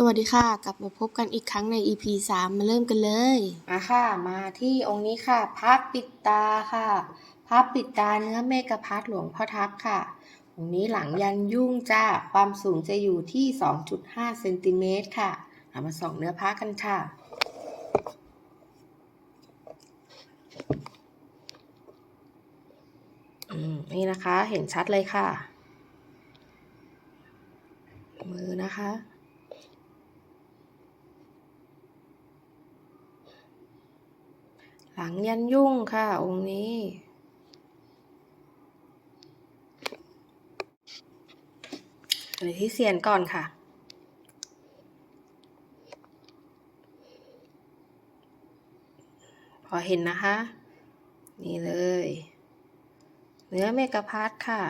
สวัสดีค่ะ กลับมาพบกันอีกครั้งใน EP 3 มาเริ่มกันเลยมาค่ะ มาที่องค์นี้ค่ะพระปิดตาค่ะพระปิดตาเนื้อเมกะพัดหลวงพ่อทับค่ะ องค์นี้หลังยันยุ่งจ้า ความสูงจะอยู่ที่ 2.5เซนติเมตรค่ะ เรามาส่องเนื้อพระกันค่ะอืมนี่นะคะ เห็นชัดเลยค่ะ มือนะคะ หลังยันยุ่งค่ะ องค์นี้เลยที่เสียนก่อนค่ะ พอเห็นนะคะ นี่เลย เนื้อเมกะพัดค่ะ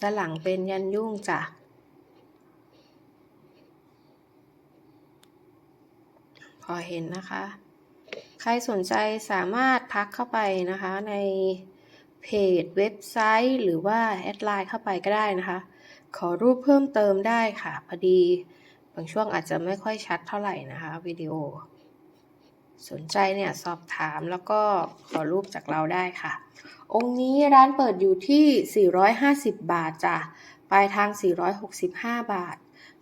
ด้านหลังเป็นยันยุ่งจ้ะ พอเห็นนะคะ ใครสนใจสามารถทักเข้าไปนะคะในเพจเว็บไซต์ หรือว่าแอดไลน์เข้าไปก็ได้นะคะ ขอรูปเพิ่มเติมได้ค่ะพอดี บางช่วงอาจจะไม่ค่อยชัดเท่าไหร่นะคะวิดีโอ สนใจเนี่ยสอบถามแล้วก็ขอรูปจากเราได้ค่ะ องค์นี้ร้านเปิดอยู่ที่ 450 บาทจ้ะปลายทาง 465 บาท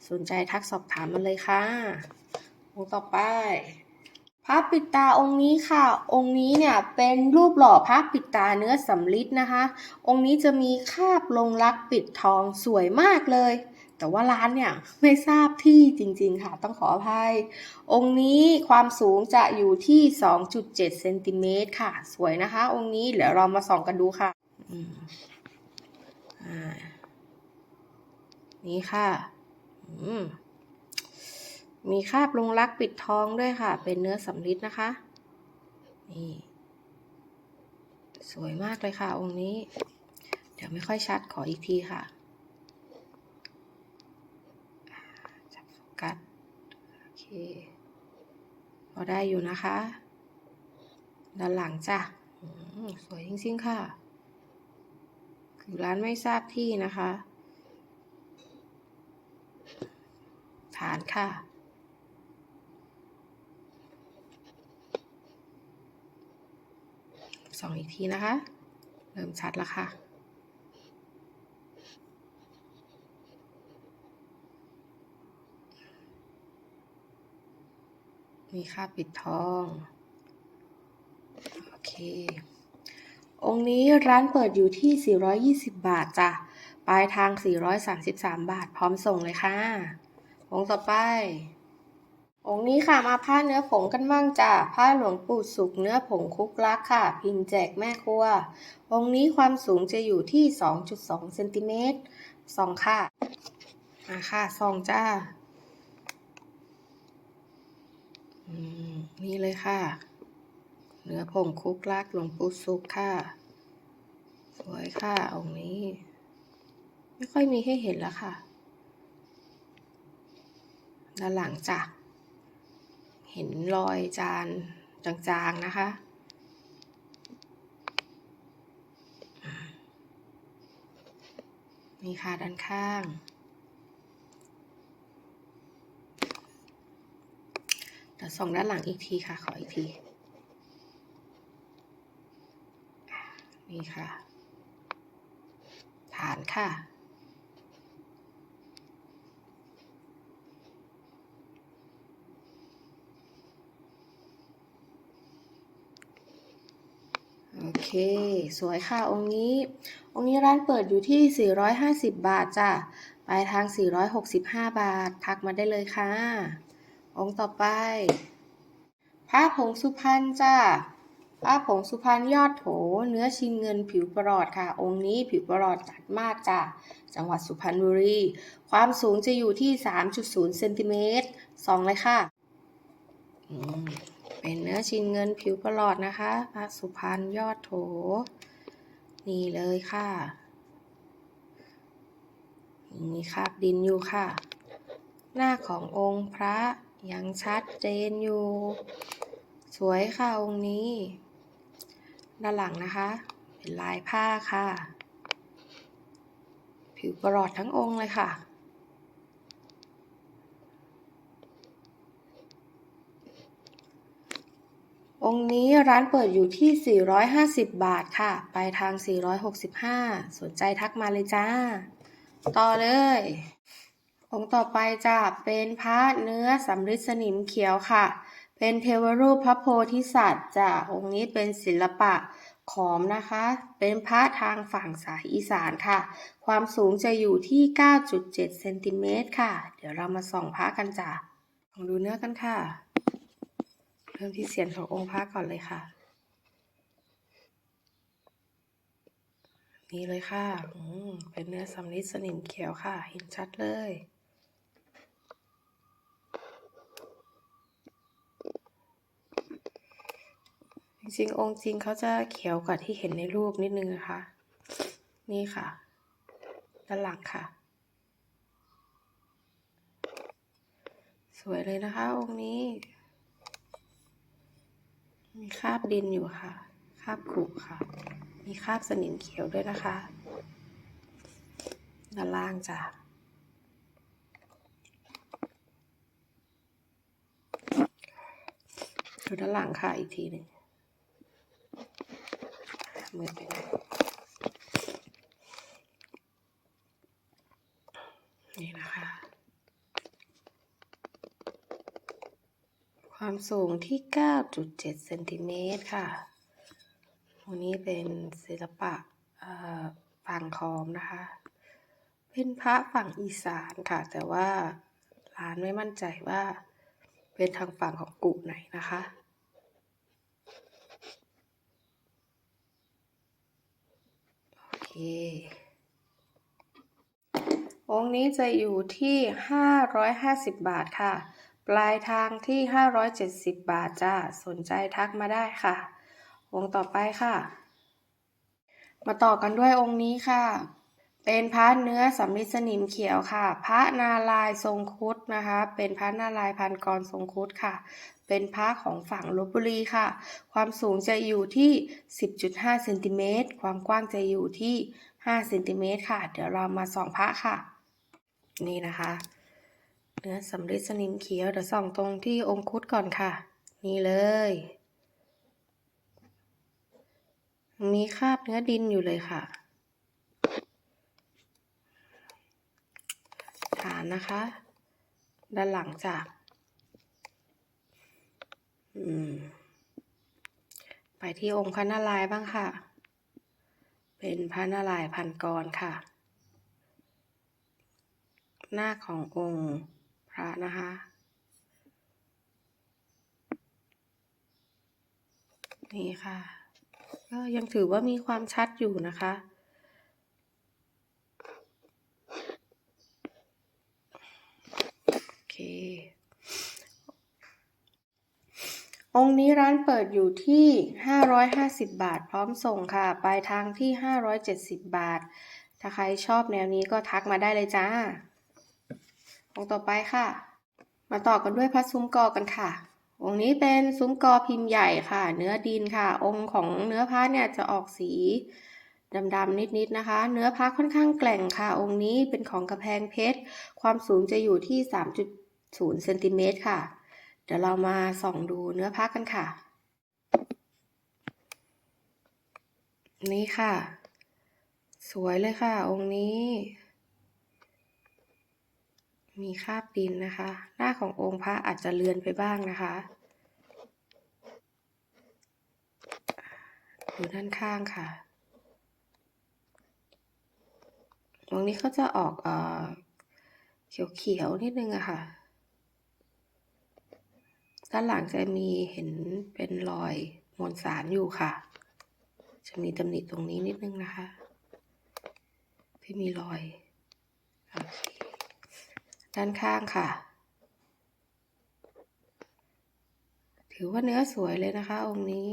สนใจทักสอบถามมาเลยค่ะ องค์ต่อไป พระปิดตาองค์นี้ค่ะ องค์นี้เนี่ยเป็นรูปหล่อพระปิดตาเนื้อสำริดนะคะ องค์นี้จะมีคาบลงรักปิดทองสวยมากเลยแต่ว่าร้านเนี่ยไม่ทราบที่จริงๆค่ะ ต้องขออภัย องค์นี้ความสูงจะอยู่ที่ 2.7เซนติเมตรค่ะ สวยนะคะ องค์นี้เดี๋ยวเรามาส่องกันดูค่ะนี่ค่ะอื มีคาบลงรักปิดทองด้วยค่ะ เป็นเนื้อสำริดนะคะ นี่ สวยมากเลยค่ะ องค์นี้ เดี๋ยวไม่ค่อยชัดขออีกทีค่ะจับโฟกัสโอเคพอได้อยู่นะคะ ด้านหลังจ้ะสวยจริงๆค่ะ คือร้านไม่ทราบที่นะคะ ฐานค่ะ สองอีกทีนะคะ เริ่มชัดแล้วค่ะ มีค่าปิดทอง โอเค องค์นี้ร้านเปิดอยู่ที่ 420 บาทจ้ะ ปลายทาง 433 บาท พร้อมส่งเลยค่ะ องค์ต่อไป องค์นี้ค่ะมาผ้าเนื้อผงกันมั่งจ้ะผ้าหลวงปู่สุกเนื้อผงคุกลักค่ะ พิมพ์แจกแม่ครัว องค์นี้ความสูงจะอยู่ที่ 2.2เซนติเมตรสองค่ะมาค่ะสองจ้าอืมนี่เลยค่ะ เนื้อผงคุกลักหลวงปู่สุกค่ะ สวยค่ะองค์นี้ ไม่ค่อยมีให้เห็นแล้วค่ะ ด้านหลังจ้ะ เห็นรอยจานจางๆนะคะนี่ค่ะด้านข้าง เดี๋ยวส่องด้านหลังอีกทีค่ะ ขออีกที นี่ค่ะ ฐานค่ะ โอเค สวยค่ะองค์นี้ องค์นี้ร้านเปิดอยู่ที่ 450 บาทจ้ะปลายทาง 465 บาท ทักมาได้เลยค่ะ องค์ต่อไปผ้าผงสุพรรณจ้ะผ้าผงสุพรรณยอดโถ เนื้อชินเงินผิวประหลอดค่ะ องค์นี้ผิวประหลอดจัดมากจ้ะจังหวัดสุพรรณบุรี ความสูงจะอยู่ที่ 3.0เซนติเมตรสองเลยค่ะอืม เป็นเนื้อชินเงินผิวประหลอดนะคะพระสุพรรณยอดโถ นี่เลยค่ะ มีคราบดินอยู่ค่ะ หน้าขององค์พระยังชัดเจนอยู่ สวยค่ะองค์นี้ ด้านหลังนะคะ เป็นลายผ้าค่ะ ผิวประหลอดทั้งองค์เลยค่ะ องค์นี้ร้านเปิดอยู่ที่ 450 บาทค่ะ ไปทาง 465 สนใจทักมาเลยจ้า ต่อเลย องค์ต่อไปจะเป็นพระเนื้อสำริดสนิมเขียวค่ะ เป็นเทวรูปพระโพธิสัตว์จ้ะองค์นี้เป็นศิลปะขอมนะคะ เป็นพระทางฝั่งสายอีสานค่ะ ความสูงจะอยู่ที่ 9.7 เซนติเมตรค่ะ เดี๋ยวเรามาส่องพระกันจ้ะลองดูเนื้อกันค่ะ ริ่มที่เสียงขององค์พระก่อนเลยค่ะ นี่เลยค่ะอืเป็นเนื้อสำริดสนิมเขียวค่ะ เห็นชัดเลยจริงๆองค์จริงเขาจะเขียวกว่าที่เห็นในรูปนิดนึงนะคะ นี่ค่ะ ด้านหลังค่ะ สวยเลยนะคะองค์นี้ มีคราบดินอยู่ค่ะ คราบขรุค่ะ มีคราบสนิมเขียวด้วยนะคะ ด้านล่างจ้ะดูด้านหลังค่ะอีกทีหนึ่งมือไปหน่อยนี่นะคะ ความสูงที่ 9.7เซนติเมตรค่ะวันนี้เป็นศิลปะฝั่งคอมนะคะ เป็นพระฝั่งอีสานค่ะ แต่ว่าร้านไม่มั่นใจว่าเป็นทางฝั่งของกุไหนนะคะโอเคองค์นี้จะอยู่ที่ 550 บาทค่ะ ปลายทางที่ 570 บาทจ้า สนใจทักมาได้ค่ะ องค์ต่อไปค่ะ มาต่อกันด้วยองค์นี้ค่ะ เป็นพระเนื้อสำริดสนิมเขียวค่ะ พระนาลายทรงคุดนะคะ เป็นพระนาลายพันกรทรงคุดค่ะ เป็นพระของฝั่งลบบุรีค่ะ ความสูงจะอยู่ที่ 10.5เซนติเมตร ความกว้างจะอยู่ที่5เซนติเมตรค่ะ เดี๋ยวเรามาส่องพระค่ะ นี่นะคะ เนื้อสำริดสนิมเขียวเดี๋ยวส่องตรงที่องคุดก่อนค่ะ นี่เลย มีคราบเนื้อดินอยู่เลยค่ะ ฐานนะคะ ด้านหลังจากอืมไปที่องค์พระนารายณ์บ้างค่ะ เป็นพระนารายณ์พันกรค่ะ หน้าขององค์ ระนะคะ นี่ค่ะ ก็ยังถือว่ามีความชัดอยู่นะคะ โอเค องค์นี้ร้านเปิดอยู่ที่ 550 บาท พร้อมส่งค่ะ ปลายทางที่ 570 บาท ถ้าใครชอบแนวนี้ก็ทักมาได้เลยจ้า องค์ต่อไปค่ะ มาต่อกันด้วยพระซุ้มกอกันค่ะ องค์นี้เป็นซุ้มกอพิมพ์ใหญ่ค่ะ เนื้อดินค่ะ องค์ของเนื้อพระเนี่ยจะออกสีดำๆนิดๆนะคะ เนื้อพระค่อนข้างแกร่งค่ะ องค์นี้เป็นของกระแพงเพชร ความสูงจะอยู่ที่ 3.0เซนติเมตรค่ะ เดี๋ยวเรามาส่องดูเนื้อพระกันค่ะ นี่ค่ะ สวยเลยค่ะ องค์นี้ มีคราบดินนะคะ หน้าขององค์พระอาจจะเลือนไปบ้างนะคะดูด้านข้างค่ะ ตรงนี้เขาจะออกเอ่อเขียวๆนิดนึงอะค่ะ ด้านหลังจะมีเห็นเป็นรอยมวลสารอยู่ค่ะ จะมีตำหนิตรงนี้นิดนึงนะคะ ที่มีรอยโอเค ด้านข้างค่ะ ถือว่าเนื้อสวยเลยนะคะ องค์นี้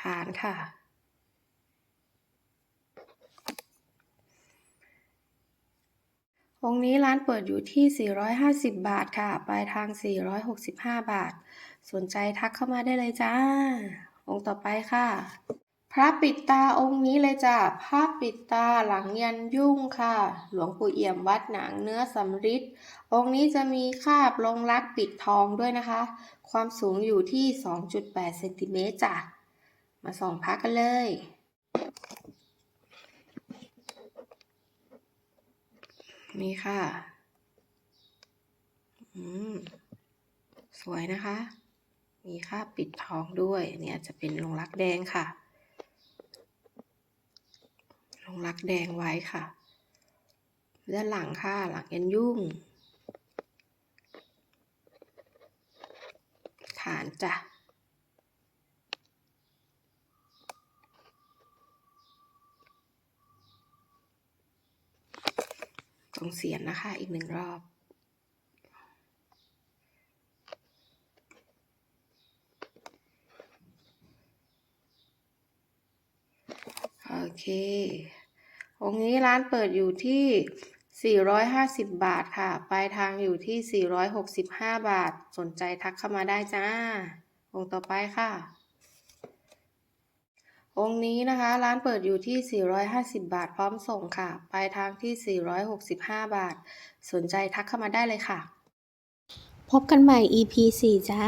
ฐานค่ะ องค์นี้ร้านเปิดอยู่ที่ 450 บาทค่ะ ปลายทาง 465 บาท สนใจทักเข้ามาได้เลยจ้า องค์ต่อไปค่ะ ระปิดตาองค์นี้เลยจ้ะพระปิดตาหลังยันยุ่งค่ะ หลวงปู่เอี่ยมวัดหนังเนื้อสำริดองค์นี้จะมีคาบลงรักปิดทองด้วยนะคะ ความสูงอยู่ที่ 2.8เซนติเมตรจ้ะ มาส่องพระกันเลยนี่ค่ะ อืม สวยนะคะ มีคาบปิดทองด้วย เนี่ยจะเป็นลงรักแดงค่ะ รักแดงไว้ค่ะ ด้านหลังค่ะหลังยันยุ่ง ฐานจ้ะตรงเสียนนะคะ อีกหนึ่งรอบ โอเค องค์นี้ร้านเปิดอยู่ที่ 450 บาทค่ะ ปลายทางอยู่ที่ 465 บาท สนใจทักเข้ามาได้จ้า องค์ต่อไปค่ะ องค์นี้นะคะ ร้านเปิดอยู่ที่ 450 บาท พร้อมส่งค่ะ ปลายทางที่ 465 บาท สนใจทักเข้ามาได้เลยค่ะ พบกันใหม่ EP 4 จ้า